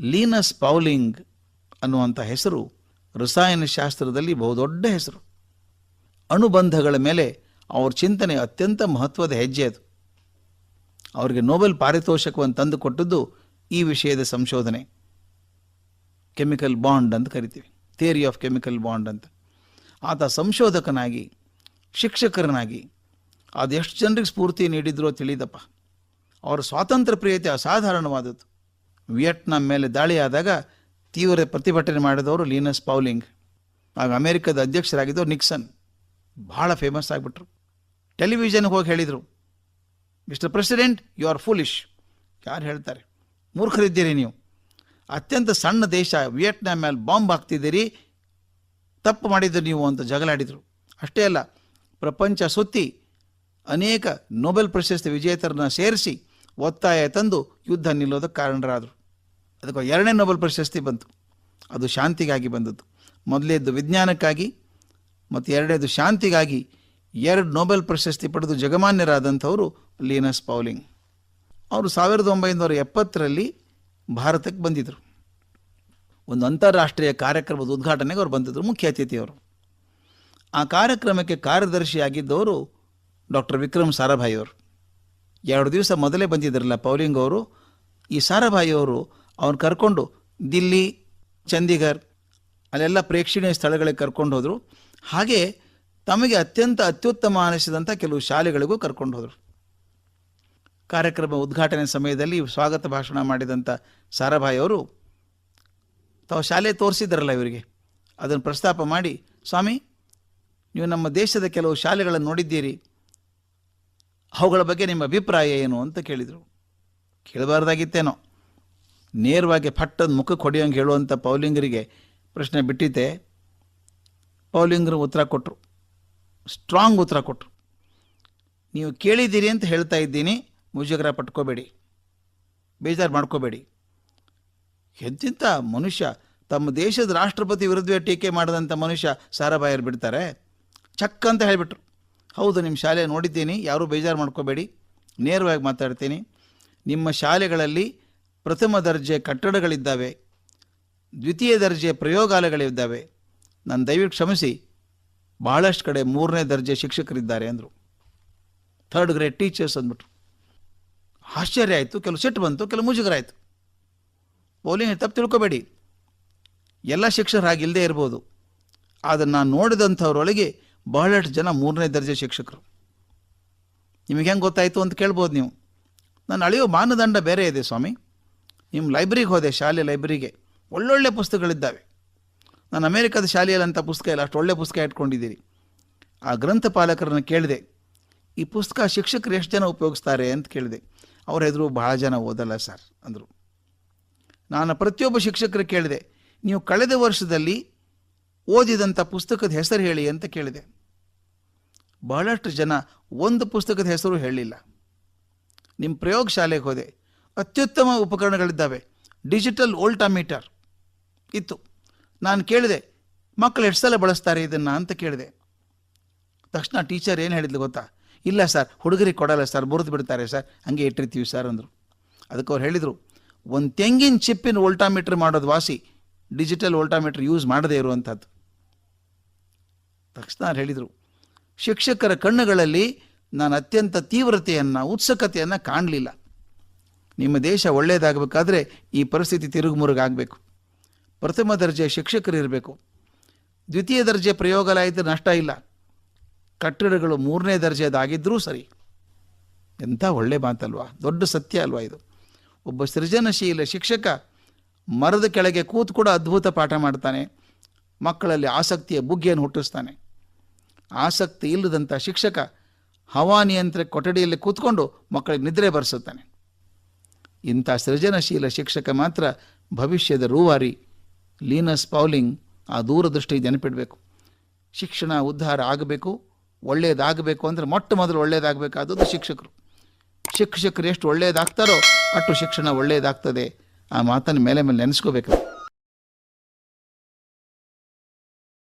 Linus Pauling ಅನ್ನುವಂಥ ಹೆಸರು ರಸಾಯನಶಾಸ್ತ್ರದಲ್ಲಿ ಬಹುದೊಡ್ಡ ಹೆಸರು. ಅಣುಬಂಧಗಳ ಮೇಲೆ ಅವ್ರ ಚಿಂತನೆ ಅತ್ಯಂತ ಮಹತ್ವದ ಹೆಜ್ಜೆ ಅದು. ಅವರಿಗೆ ನೋಬೆಲ್ ಪಾರಿತೋಷಕವನ್ನು ತಂದು ಕೊಟ್ಟದ್ದು ಈ ವಿಷಯದ ಸಂಶೋಧನೆ. ಕೆಮಿಕಲ್ ಬಾಂಡ್ ಅಂತ ಕರಿತೀವಿ. ಥಿಯರಿ ಆಫ್ ಕೆಮಿಕಲ್ ಬಾಂಡ್ ಅಂತ. ಆತ ಸಂಶೋಧಕನಾಗಿ ಶಿಕ್ಷಕರನಾಗಿ ಅದೆಷ್ಟು ಜನರಿಗೆ ಸ್ಫೂರ್ತಿ ನೀಡಿದ್ರೋ ತಿಳಿದಪ್ಪ. ಅವರ ಸ್ವಾತಂತ್ರ್ಯ ಪ್ರಿಯತೆ ಅಸಾಧಾರಣವಾದದ್ದು. ವಿಯಟ್ನಾಂ ಮೇಲೆ ದಾಳಿಯಾದಾಗ ತೀವ್ರ ಪ್ರತಿಭಟನೆ ಮಾಡಿದವರು ಲೀನಸ್ ಪೌಲಿಂಗ್, ಆಗ ಅಮೇರಿಕದ ಅಧ್ಯಕ್ಷರಾಗಿದ್ದವರು ನಿಕ್ಸನ್. ಭಾಳ ಫೇಮಸ್ ಆಗಿಬಿಟ್ರು. ಟೆಲಿವಿಷನ್ಗೆ ಹೋಗಿ ಹೇಳಿದರು, mister president, you are foolish ಯಾರು ಹೇಳ್ತಾರೆ, ಮೂರ್ಖರಿದ್ದೀರಿ ನೀವು. ಅತ್ಯಂತ ಸಣ್ಣ ದೇಶ, ವಿಯೆಟ್ನಾಂ ಮೇಲೆ ಬಾಂಬ್ ಹಾಕ್ತಿದ್ದೀರಿ. ತಪ್ಪು ಮಾಡಿದ್ದು ನೀವು ಅಂತ ಜಗಳಾಡಿದರು. ಅಷ್ಟೇ ಅಲ್ಲ, ಪ್ರಪಂಚ ಸುತ್ತಿ ಅನೇಕ ನೊಬೆಲ್ ಪ್ರಶಸ್ತಿ ವಿಜೇತರನ್ನ ಸೇರಿಸಿ ಒತ್ತಾಯ ತಂದು ಯುದ್ಧ ನಿಲ್ಲೋದಕ್ಕೆ ಕಾರಣರಾದರು. ಅದಕ್ಕೆ ಎರಡನೇ ನೊಬೆಲ್ ಪ್ರಶಸ್ತಿ ಬಂತು. ಅದು ಶಾಂತಿಗಾಗಿ ಬಂದದ್ದು. ಮೊದಲೇದ್ದು ವಿಜ್ಞಾನಕ್ಕಾಗಿ, ಮತ್ತು ಎರಡನೇದು ಶಾಂತಿಗಾಗಿ ಎರಡು ನೊಬೆಲ್ ಪ್ರಶಸ್ತಿ ಪಡೆದು ಜಗಮಾನ್ಯರಾದಂಥವರು ಲೀನಸ್ ಪೌಲಿಂಗ್. ಅವರು ಸಾವಿರದ ಒಂಬೈನೂರ ಎಪ್ಪತ್ತರಲ್ಲಿ ಭಾರತಕ್ಕೆ ಬಂದಿದ್ದರು ಒಂದು ಅಂತಾರಾಷ್ಟ್ರೀಯ ಕಾರ್ಯಕ್ರಮದ ಉದ್ಘಾಟನೆಗೆ ಅವರು ಬಂದಿದ್ದರು ಮುಖ್ಯ ಅತಿಥಿಯವರು. ಆ ಕಾರ್ಯಕ್ರಮಕ್ಕೆ ಕಾರ್ಯದರ್ಶಿಯಾಗಿದ್ದವರು ಡಾಕ್ಟರ್ ವಿಕ್ರಮ್ ಸಾರಾಭಾಯಿ ಅವರು ಎರಡು ದಿವಸ ಮೊದಲೇ ಬಂದಿದ್ದರಲ್ಲ ಪೌಲಿಂಗ್ ಅವರು, ಈ ಸಾರಾಭಾಯಿ ಅವರು ಅವ್ನು ಕರ್ಕೊಂಡು ದಿಲ್ಲಿ ಚಂಡೀಗರ್ ಅಲ್ಲೆಲ್ಲ ಪ್ರೇಕ್ಷಣೀಯ ಸ್ಥಳಗಳಿಗೆ ಕರ್ಕೊಂಡು ಹೋದರು. ಹಾಗೆ ತಮಗೆ ಅತ್ಯಂತ ಅತ್ಯುತ್ತಮ ಅನಿಸಿದಂಥ ಕೆಲವು ಶಾಲೆಗಳಿಗೂ ಕರ್ಕೊಂಡು ಹೋದರು. ಕಾರ್ಯಕ್ರಮ ಉದ್ಘಾಟನೆ ಸಮಯದಲ್ಲಿ ಸ್ವಾಗತ ಭಾಷಣ ಮಾಡಿದಂಥ ಸಾರಾಭಾಯಿ ಅವರು ತಾವು ಶಾಲೆ ತೋರಿಸಿದ್ರಲ್ಲ ಇವರಿಗೆ. ಅದನ್ನು ಪ್ರಸ್ತಾಪ ಮಾಡಿ, ಸ್ವಾಮಿ, ನೀವು ನಮ್ಮ ದೇಶದ ಕೆಲವು ಶಾಲೆಗಳನ್ನು ನೋಡಿದ್ದೀರಿ. ಅವುಗಳ ಬಗ್ಗೆ ನಿಮ್ಮ ಅಭಿಪ್ರಾಯ ಏನು ಅಂತ ಕೇಳಿದರು. ಕೇಳಬಾರ್ದಾಗಿತ್ತೇನೋ. ನೇರವಾಗಿ ಪಟ್ಟದ ಮುಖಕ್ಕೆ ಹೊಡೆಯೋಂಗೆ ಹೇಳುವಂಥ ಪೌಲಿಂಗರಿಗೆ ಪ್ರಶ್ನೆ ಬಿಟ್ಟಿದ್ದೆ. ಪೌಲಿಂಗರು ಉತ್ತರ ಕೊಟ್ಟರು ಸ್ಟ್ರಾಂಗ್ ಉತ್ತರ ಕೊಟ್ಟರು ನೀವು ಕೇಳಿದ್ದೀರಿ ಅಂತ ಹೇಳ್ತಾ ಇದ್ದೀನಿ. ಮುಜುಗರ ಪಟ್ಕೋಬೇಡಿ. ಬೇಜಾರು ಮಾಡ್ಕೋಬೇಡಿ. ಎಂತಿಂಥ ಮನುಷ್ಯ. ತಮ್ಮ ದೇಶದ ರಾಷ್ಟ್ರಪತಿ ವಿರುದ್ಧವೇ ಟೀಕೆ ಮಾಡಿದಂಥ ಮನುಷ್ಯ ಸಾರಾಭಾಯರು ಬಿಡ್ತಾರೆ. ಚಕ್ ಅಂತ ಹೇಳಿಬಿಟ್ರು. ಹೌದು ನಿಮ್ಮ ಶಾಲೆ ನೋಡಿದ್ದೀನಿ, ಯಾರೂ ಬೇಜಾರು ಮಾಡ್ಕೋಬೇಡಿ. ನೇರವಾಗಿ ಮಾತಾಡ್ತೀನಿ. ನಿಮ್ಮ ಶಾಲೆಗಳಲ್ಲಿ ಪ್ರಥಮ ದರ್ಜೆ ಕಟ್ಟಡಗಳಿದ್ದಾವೆ, ದ್ವಿತೀಯ ದರ್ಜೆ ಪ್ರಯೋಗಾಲಯಗಳಿದ್ದಾವೆ. ನಾನು ದಯವಿಟ್ಟು ಕ್ಷಮಿಸಿ. ಭಾಳಷ್ಟು ಕಡೆ ಮೂರನೇ ದರ್ಜೆ ಶಿಕ್ಷಕರಿದ್ದಾರೆ ಅಂದರು. ಥರ್ಡ್ ಗ್ರೇಡ್ ಟೀಚರ್ಸ್ ಅಂದ್ಬಿಟ್ರು. ಆಶ್ಚರ್ಯ ಆಯಿತು, ಕೆಲವು ಸಿಟ್ಟು ಬಂತು, ಕೆಲವು ಮುಜುಗರ ಆಯಿತು ಪೌಲಿಂಗ್ ತಪ್ಪು ತಿಳ್ಕೊಬೇಡಿ. ಎಲ್ಲ ಶಿಕ್ಷಕರು ಹಾಗಿಲ್ಲದೆ ಇರ್ಬೋದು. ಆದರೆ ನಾನು ನೋಡಿದಂಥವ್ರೊಳಗೆ ಬಹಳಷ್ಟು ಜನ ಮೂರನೇ ದರ್ಜೆ ಶಿಕ್ಷಕರು. ನಿಮಗೆ ಹೆಂಗೆ ಗೊತ್ತಾಯಿತು ಅಂತ ಕೇಳ್ಬೋದು ನೀವು. ನಾನು ಅಳೆಯೋ ಮಾನದಂಡ ಬೇರೆ ಇದೆ ಸ್ವಾಮಿ. ನಿಮ್ಮ ಲೈಬ್ರಿಗೆ ಹೋದೆ, ಶಾಲೆ ಲೈಬ್ರರಿಗೆ. ಒಳ್ಳೊಳ್ಳೆ ಪುಸ್ತಕಗಳಿದ್ದಾವೆ. ನಾನು ಅಮೇರಿಕದ ಶಾಲೆಯಲ್ಲಂಥ ಪುಸ್ತಕ ಇಲ್ಲ, ಅಷ್ಟು ಒಳ್ಳೆ ಪುಸ್ತಕ ಇಟ್ಕೊಂಡಿದ್ದೀರಿ. ಆ ಗ್ರಂಥಪಾಲಕರನ್ನು ಕೇಳಿದೆ, ಈ ಪುಸ್ತಕ ಶಿಕ್ಷಕರು ಎಷ್ಟು ಜನ ಉಪಯೋಗಿಸ್ತಾರೆ? ಅಂತ ಕೇಳಿದೆ. ಅವ್ರ ಎದುರು ಭಾಳ ಜನ ಓದಲ್ಲ ಸರ್ ಅಂದರು. ನಾನು ಪ್ರತಿಯೊಬ್ಬ ಶಿಕ್ಷಕರು ಕೇಳಿದೆ, ನೀವು ಕಳೆದ ವರ್ಷದಲ್ಲಿ ಓದಿದಂಥ ಪುಸ್ತಕದ ಹೆಸರು ಹೇಳಿ ಅಂತ ಕೇಳಿದೆ. ಬಹಳಷ್ಟು ಜನ ಒಂದು ಪುಸ್ತಕದ ಹೆಸರು ಹೇಳಲಿಲ್ಲ. ನಿಮ್ಮ ಪ್ರಯೋಗಶಾಲೆಗೆ ಹೋದೆ. ಅತ್ಯುತ್ತಮ ಉಪಕರಣಗಳಿದ್ದಾವೆ. ಡಿಜಿಟಲ್ ಓಲ್ಟಾಮೀಟರ್ ಇತ್ತು. ನಾನು ಕೇಳಿದೆ ಮಕ್ಕಳು ಎಷ್ಟು ಸಲ ಬಳಸ್ತಾರೆ ಇದನ್ನು? ಅಂತ ಕೇಳಿದೆ. ತಕ್ಷಣ ಟೀಚರ್ ಏನು ಹೇಳಿದ್ಲು ಗೊತ್ತಾ? ಇಲ್ಲ ಸರ್, ಹುಡುಗರಿಗೆ ಕೊಡಲ್ಲ ಸರ್ ಮುರಿದು ಬಿಡ್ತಾರೆ ಸರ್, ಹಂಗೆ ಇಟ್ಟಿರ್ತೀವಿ ಸರ್ ಅಂದರು. ಅದಕ್ಕೆ ಅವ್ರು ಹೇಳಿದರು, ಒಂದು ತೆಂಗಿನ ಚಿಪ್ಪಿನ ಓಲ್ಟಾಮೀಟ್ರ್ ಮಾಡೋದು ವಾಸಿ, ಡಿಜಿಟಲ್ ಓಲ್ಟಾಮೀಟ್ರ್ ಯೂಸ್ ಮಾಡದೇ ಇರುವಂಥದ್ದು ತಕ್ಷಣ ಹೇಳಿದರು, ಶಿಕ್ಷಕರ ಕಣ್ಣುಗಳಲ್ಲಿ ನಾನು ಅತ್ಯಂತ ತೀವ್ರತೆಯನ್ನು, ಉತ್ಸುಕತೆಯನ್ನು ಕಾಣಲಿಲ್ಲ. ನಿಮ್ಮ ದೇಶ ಒಳ್ಳೆಯದಾಗಬೇಕಾದ್ರೆ ಈ ಪರಿಸ್ಥಿತಿ ತಿರುಗುಮುರುಗಾಗಬೇಕು ಪ್ರಥಮ ದರ್ಜೆ ಶಿಕ್ಷಕರು ಇರಬೇಕು. ದ್ವಿತೀಯ ದರ್ಜೆ ಪ್ರಯೋಗಾಲಯದ ನಷ್ಟ ಇಲ್ಲ. ಕಟ್ಟಡಗಳು ಮೂರನೇ ದರ್ಜೆಯದಾಗಿದ್ದರೂ ಸರಿ. ಎಂಥ ಒಳ್ಳೆ ಮಾತಲ್ವಾ? ದೊಡ್ಡ ಸತ್ಯ ಅಲ್ವಾ ಇದು? ಒಬ್ಬ ಸೃಜನಶೀಲ ಶಿಕ್ಷಕ ಮರದ ಕೆಳಗೆ ಕೂತು ಕೂಡ ಅದ್ಭುತ ಪಾಠ ಮಾಡ್ತಾನೆ. ಮಕ್ಕಳಲ್ಲಿ ಆಸಕ್ತಿಯ ಬುಗ್ಗೆಯನ್ನು ಹುಟ್ಟಿಸ್ತಾನೆ. ಆಸಕ್ತಿ ಇಲ್ಲದಂಥ ಶಿಕ್ಷಕ ಹವಾನಿಯಂತ್ರ ಕೊಠಡಿಯಲ್ಲಿ ಕೂತ್ಕೊಂಡು ಮಕ್ಕಳಿಗೆ ನಿದ್ರೆ ಬರೆಸುತ್ತಾನೆ. ಇಂಥ ಸೃಜನಶೀಲ ಶಿಕ್ಷಕ ಮಾತ್ರ ಭವಿಷ್ಯದ ರೂವಾರಿ. ಲೀನಸ್ ಪೌಲಿಂಗ್ ಆ ದೂರದೃಷ್ಟಿ ನೆನಪಿಡಬೇಕು. ಶಿಕ್ಷಣ ಉದ್ಧಾರ ಆಗಬೇಕು ಒಳ್ಳೆಯದಾಗಬೇಕು ಅಂದರೆ ಮೊಟ್ಟ ಮೊದಲು ಒಳ್ಳೆಯದಾಗಬೇಕಾದದ್ದು ಶಿಕ್ಷಕರು. ಶಿಕ್ಷಕರು ಎಷ್ಟು ಒಳ್ಳೆಯದಾಗ್ತಾರೋ ಅಷ್ಟು ಶಿಕ್ಷಣ ಒಳ್ಳೆಯದಾಗ್ತದೆ ಆ ಮಾತನ್ನು ಮೇಲೆ ಮೇಲೆ ನೆನೆಸ್ಕೋಬೇಕು.